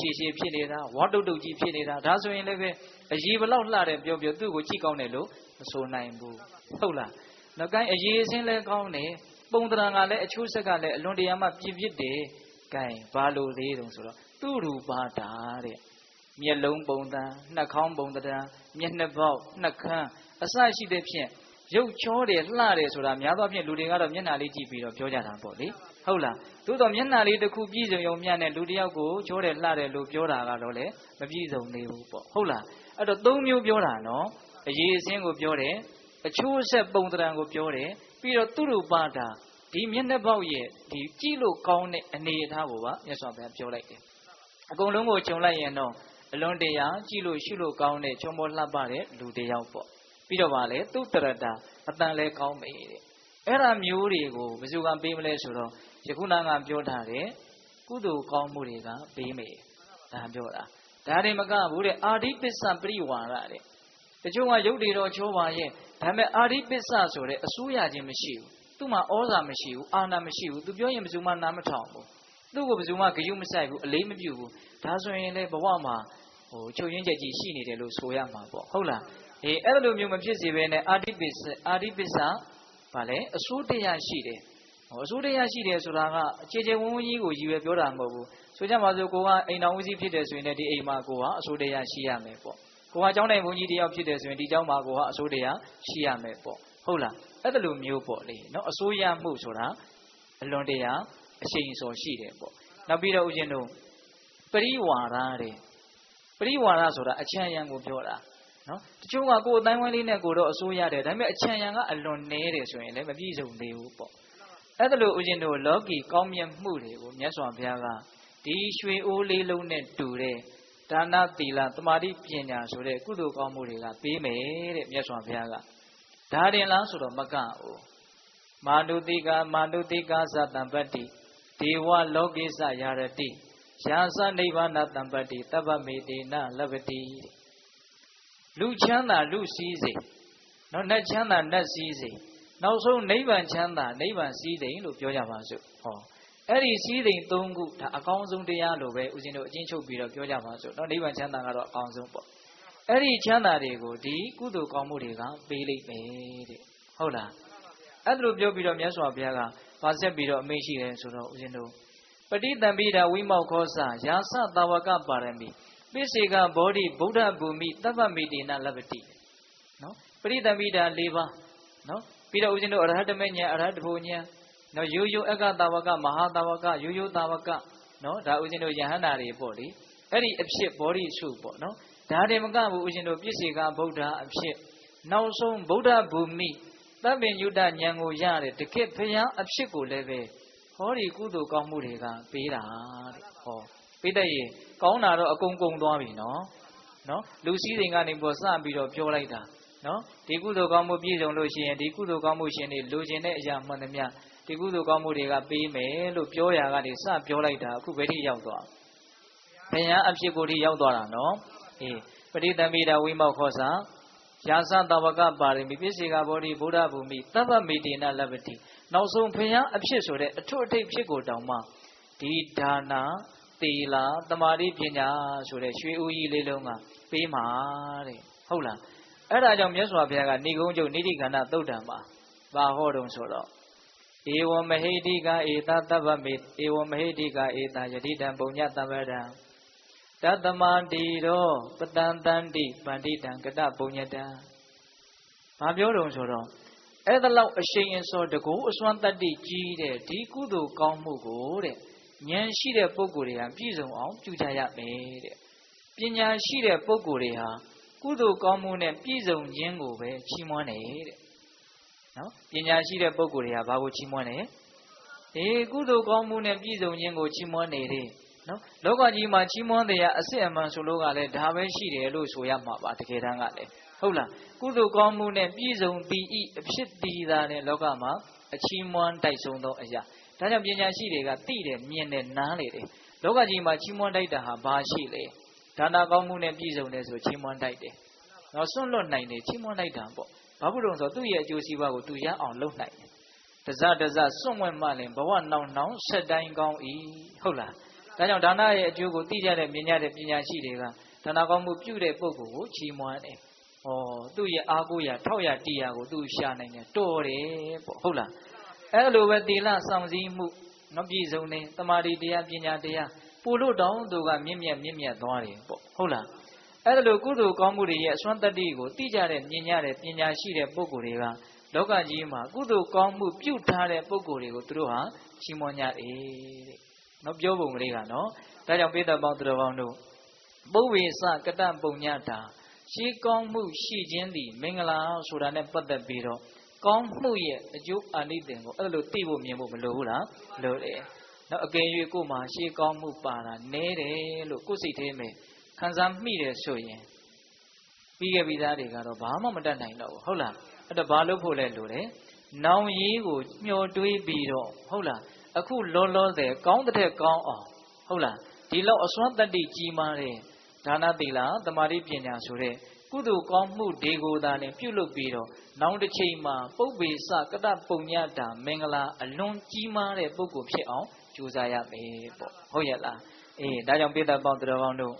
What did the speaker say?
ရှည်ရှည်ဖြစ်နေတာဝါတုတ်တုတ်ကြီးဖြစ်နေတာဒါဆိုရင်လည်းပဲအရေးဘလောက်လှတယ်ပြောပြောသူ့ကိုကြည့်ကောင်းတယ်လို့မဆိုနိုင်ဘူးဟုတ်လားနောက်ကိုင်းအရေးအစင်းလည်းကောင်းတယ်ပုံတရံကလည်းအချိုးဆက်ကလည်းအလွန်တရာမှပြည့်ပြည့်တယ်ကိုင်းဘာလို့သေးတုံဆိုတော့သူ့ရူပါတာတဲ့မျက်လုံးပုံသဏ္ဍာန်နှာခေါင်းပုံသဏ္ဍာန်မျက်နှာပေါက်နှာခမ်းအစရှိတဲ့ဖြင့် ရုပ်ချောတယ်လှတယ်ဆိုတာများသောအားဖြင့်လူတွေကတော့မျက်နှာလေးကြည့်ပြီးတော့ပြောကြတာပေါ့လေဟုတ်လားသို့တော့မျက်နှာလေးတစ်ခုပြည့်စုံရုံမျှနဲ့လူတစ်ယောက်ကိုချောတယ်လှတယ်လို့ပြောတာကတော့လေမပြည့်စုံသေးဘူးပေါ့ဟုတ်လားအဲ့တော့သုံးမျိုးပြောတာနော်အရေးအစင်းကိုပြောတယ်အချိုးဆက်ပုံတရံကိုပြောတယ်ပြီးတော့သူ့ရူပါတာဒီမျက်နှာပေါက်ရဲ့ဒီကြည့်လို့ကောင်းတဲ့အနေအထားကိုပါမြတ်စွာဘုရားပြောလိုက်တယ်အကုန်လုံးကိုခြုံလိုက်ရင်တော့အလွန်တရာကြည့်လို့ရှုလို့ကောင်းတဲ့ချုံပေါ်လှပတဲ့လူတစ်ယောက်ပေါ့ ပြီးတော့ဗာလေသူ့တရတာအတန်လဲကောင်းမေတဲ့အဲ့ဒါမျိုးတွေကိုဘယ်သူကပေးမလဲဆိုတော့ယခုနကပြောထားတဲ့ကုသိုလ်ကောင်းမှုတွေကပေးမေဒါပြောတာဒါတွေမကဘူးတဲ့အာဓိပစ္စပရိဝါရတဲ့တချို့ကရုပ်တွေတော့ချိုးပါရဲ့ဒါပေမဲ့အာဓိပစ္စဆိုတဲ့အစိုးရခြင်းမရှိဘူးသူ့မှာဩဇာမရှိဘူးအာဏာမရှိဘူးသူပြောရင်ဘယ်သူမှနားမထောင်ဘူးသူ့ကိုဘယ်သူမှဂယုမဆိုင်ဘူးအလေးမပြုဘူးဒါဆိုရင်လေဘဝမှာဟိုချုပ်ရင်းချက်ကြီးရှိနေတယ်လို့ဆိုရမှာပေါ့ဟုတ်လား အေးအဲ့လိုမျိုးမဖြစ်စေဘဲနဲ့အာဓိပစ္စအာဓိပစ္စဗာလဲအစိုးတရားရှိတယ်ဟောအစိုးတရားရှိတယ်ဆိုတာကအခြေချေဝန်းဝန်းကြီးကိုရည်ရွယ်ပြောတာမဟုတ်ဘူးဆိုကြပါစို့ကိုကအိမ်တော်ဦးစီးဖြစ်တယ်ဆိုရင်လည်းဒီအိမ်မှာကိုကအစိုးတရားရှိရမယ်ပေါ့ကိုကကျောင်းတိုင်းဘုန်းကြီးတယောက်ဖြစ်တယ်ဆိုရင်ဒီကျောင်းမှာကိုကအစိုးတရားရှိရမယ်ပေါ့ဟုတ်လားအဲ့ဒါလိုမျိုးပေါ့လေနော်အစိုးရမှုဆိုတာအလွန်တရာအရှိန်စော်ရှိတယ်ပေါ့နောက်ပြီးတော့ဦးဇင်းတို့ပရိဝါရတဲ့ပရိဝါရဆိုတာအချမ်းရံကိုပြောတာ နော်တချို့ကကိုယ်အတိုင်းဝိုင်းလေးနဲ့ကိုတော့အစိုးရတယ်ဒါပေမဲ့အချမ်းရံကအလွန်နည်းတယ်ဆိုရင်လည်းမပြည့်စုံသေးဘူးပေါ့အဲ့ဒါလိုဦးဇင်းတို့လောကီကောင်းမြတ်မှုတွေကိုမြတ်စွာဘုရားကဒီရွှေအိုးလေးလုံးနဲ့တူတဲ့ဒါနသီလသမာဓိပညာဆိုတဲ့ကုသိုလ်ကောင်းမှုတွေကပေးမယ်တဲ့မြတ်စွာဘုရားကဒါတင်လားဆိုတော့မကဘူးမာနုတိကမာနုတိကသတံပတ္တိဒေဝလောကိစယာရတိယာသနိဗ္ဗာနတံပတ္တိတပ္ပမေတေနလဗ္ဗတိ လူချမ်းသာလူစည်းစိမ်နော်နတ်ချမ်းသာနတ်စည်းစိမ်နောက်ဆုံးနိဗ္ဗာန်ချမ်းသာနိဗ္ဗာန်စည်းစိမ်လို့ပြောကြပါစို့ဟောအဲ့ဒီစည်းစိမ်၃ခုဒါအကောင်းဆုံးတရားလို့ပဲဦးဇင်းတို့အချင်းချုပ်ပြီးတော့ပြောကြပါစို့နော်နိဗ္ဗာန်ချမ်းသာကတော့အကောင်းဆုံးပေါ့အဲ့ဒီချမ်းသာတွေကိုဒီကုသိုလ်ကောင်းမှုတွေကပေးလိုက်မယ်တဲ့ဟုတ်လားအဲ့ဒါလိုပြောပြီးတော့မြတ်စွာဘုရားကဗာဆက်ပြီးတော့အမိန့်ရှိတယ်ဆိုတော့ဦးဇင်းတို့ပဋိသင်္ပိဒဝိမောက်ခောစယာသသဝကပါရမီ ပိစေကဘောဓိဗုဒ္ဓဘူမိတပ္ပမေတိနာလဗ္ဗတိနော်ပရိသမိတာ၄ပါးနော်ပြီးတော့ဦးဇင်းတို့အရဟတမေညာအရဟတဖို့ညာနော်ရိုးရိုးအက္ခတာဝကမဟာတာဝကရိုးရိုးတာဝကနော်ဒါဦးဇင်းတို့ယဟန္တာတွေပေါ့လေအဲ့ဒီအဖြစ်ဘောဓိစုပေါ့နော်ဒါတွေမကဘူးဦးဇင်းတို့ပြည့်စေကဗုဒ္ဓအဖြစ်နောက်ဆုံးဗုဒ္ဓဘူမိသဗ္ဗညုတဉာဏ်ကိုရတဲ့တခေဖယံအဖြစ်ကိုလည်းပဲဟောဒီကုသိုလ်ကောင်းမှုတွေကပေးတာတဲ့ဟော ပေးတဲ့ရေကောင်းတာတော့အကုန်ကုန်သွားပြီနော်နော်လူစည်းစိမ်ကနေပေါ်စပြီးတော့ပြောလိုက်တာနော်ဒီကုသိုလ်ကောင်းမှုပြည့်စုံလို့ရှိရင်ဒီကုသိုလ်ကောင်းမှုရှင်တွေလိုချင်တဲ့အရာမှန်သမျှဒီကုသိုလ်ကောင်းမှုတွေကပေးမယ်လို့ပြောရာကနေစပြောလိုက်တာအခုဘယ်ထိရောက်သွားဘယံအဖြစ်ကိုထိရောက်သွားတာနော်အေးပရိသမီတာဝိမောက်ခောစာယာသတဝကပါရမီပြည့်စေကဘောဓိဗုဒ္ဓဘူမိသဗ္ဗမေတေနလဗ္ဗတိနောက်ဆုံးဘယံအဖြစ်ဆိုတဲ့အထွတ်အထိပ်ဖြစ်ကိုတောင်မှဒီဒါနာ သီလသမာဓိပညာဆိုတဲ့ရွှေဦးကြီးလေးလုံးကပေးမှာတဲ့ဟုတ်လားအဲ့ဒါကြောင့်မြတ်စွာဘုရားကနေကုန်းကျုပ်နိတိခန္ဓသုတ်တံမှာဘာဟောတုံဆိုတော့ဧဝမဟိတိကဧတသဗ္ဗမေဧဝမဟိတိကဧတယတိတံပုံညတဗ္ဗရံတတမတိရောပတံတန္တိပန္တိတံကတပုံညတံဘာပြောတုံဆိုတော့အဲ့ဒါလောက်အရှိန်အစောတကူအစွမ်းတတ္တိကြီးတဲ့ဒီကုသိုလ်ကောင်းမှုကိုတဲ့ ဉာဏ်ရှိတဲ့ပုဂ္ဂိုလ်တွေကပြည့်စုံအောင်ပြုကြရမယ်တဲ့ပညာရှိတဲ့ပုဂ္ဂိုလ်တွေဟာကုသိုလ်ကောင်းမှုနဲ့ပြည့်စုံခြင်းကိုပဲချီးမွမ်းတယ်တဲ့နော်ပညာရှိတဲ့ပုဂ္ဂိုလ်တွေကဘာကိုချီးမွမ်းတယ်အေးကုသိုလ်ကောင်းမှုနဲ့ပြည့်စုံခြင်းကိုချီးမွမ်းနေတယ်နော်လောကကြီးမှာချီးမွမ်းတရားအစစ်အမှန်ဆိုလို့ကလည်းဒါပဲရှိတယ်လို့ဆိုရမှာပါတကယ်တမ်းကလည်းဟုတ်လားကုသိုလ်ကောင်းမှုနဲ့ပြည့်စုံပြီးဤအဖြစ်တည်တာနဲ့လောကမှာအချီးမွမ်းတိုက်ဆုံးသောအရာ ဒါကြောင့်ပညာရှိတွေကသိတယ်မြင်တယ်နားလေတယ်လောကကြီးမှာချီးမွမ်းတိုက်တာဟာဘာရှိလဲဒါနာကောင်းမှုနဲ့ပြည့်စုံတယ်ဆိုချီးမွမ်းတိုက်တယ်နော်စွန့်လွတ်နိုင်တယ်ချီးမွမ်းတိုက်တာပေါ့ဘာဖြစ်လို့ဆိုတော့သူ့ရဲ့အကျိုးစီးပွားကိုသူရအောင်လုပ်နိုင်တယ်တစတစစွန့်ဝဲမှလည်းဘဝနောင်နောင်ဆက်တိုင်းကောင်းဤဟုတ်လားဒါကြောင့်ဒါနရဲ့အကျိုးကိုသိကြတဲ့မြင်ကြတဲ့ပညာရှိတွေကဒါနကောင်းမှုပြုတဲ့ပုဂ္ဂိုလ်ကိုချီးမွမ်းတယ်။ဩသူ့ရဲ့အားကိုးရာထောက်ရတီရာကိုသူရှာနိုင်တယ်တော်တယ်ပေါ့ဟုတ်လား။ အဲ့လိုပဲသီလစောင့်စည်းမှုနော်ပြည့်စုံနေတမာတိတရားပညာတရားပူလို့တောင်းသူကမြင့်မြတ်မြင့်မြတ်သွားတယ်ပေါ့ဟုတ်လား။အဲ့ဒါလိုကုသိုလ်ကောင်းမှုတွေရဲ့အစွမ်းတတ္တိကိုသိကြတဲ့မြင်ကြတဲ့ပညာရှိတဲ့ပုဂ္ဂိုလ်တွေကလောကကြီးမှာကုသိုလ်ကောင်းမှုပြုထားတဲ့ပုဂ္ဂိုလ်တွေကိုသူတို့ဟာချီးမွမ်းကြတယ်တဲ့။နော်ပြောပုံကလေးကနော်။ဒါကြောင့်ပိဋကပေါင်းသူတော်ကောင်းတို့ပုဝေစကတပုံညတာရှိကောင်းမှုရှိခြင်းသည်မင်္ဂလာဆိုတာနဲ့ပတ်သက်ပြီးတော့ ကောင်းမှုရဲ့အကျိုးအာနိသင်ကိုအဲ့လိုသိဖို့မြင်ဖို့မလိုဘူးလားလိုတယ်။နော်အကယ်၍ကိုယ်မှာရှိကောင်းမှုပါတာနဲတယ်လို့ကိုယ်စိတ်ထဲမှာခံစားမိတယ်ဆိုရင်ပြီးခဲ့ပြီးသားတွေကတော့ဘာမှမတတ်နိုင်တော့ဘူးဟုတ်လားအဲ့တော့ဘာလို့ဖို့လဲလိုတယ်။နောင်ရေးကိုမျှော်တွေးပြီးတော့ဟုတ်လားအခုလောလောဆယ်ကောင်းတဲ့ကောင်းအောင်ဟုတ်လားဒီလောက်အစွမ်းတတ္တိကြီးမားတဲ့ဒါနသီလသမာဓိပညာဆိုတဲ့ ကုသိုလ်ကောင်းမှုတွေကိုသာလည်းပြုလုပ်ပြီးတော့နောက်တစ်ချိန်မှာပုပ္ပေစကတပုံညတာမင်္ဂလာအလွန်ကြီးမားတဲ့ပုဂ္ဂိုလ်ဖြစ်အောင်ကြိုးစားရမယ်ပေါ့ဟုတ်ရဲ့လားအေးဒါကြောင့်ပိဿပေါင်းသူတော်ကောင်းတို့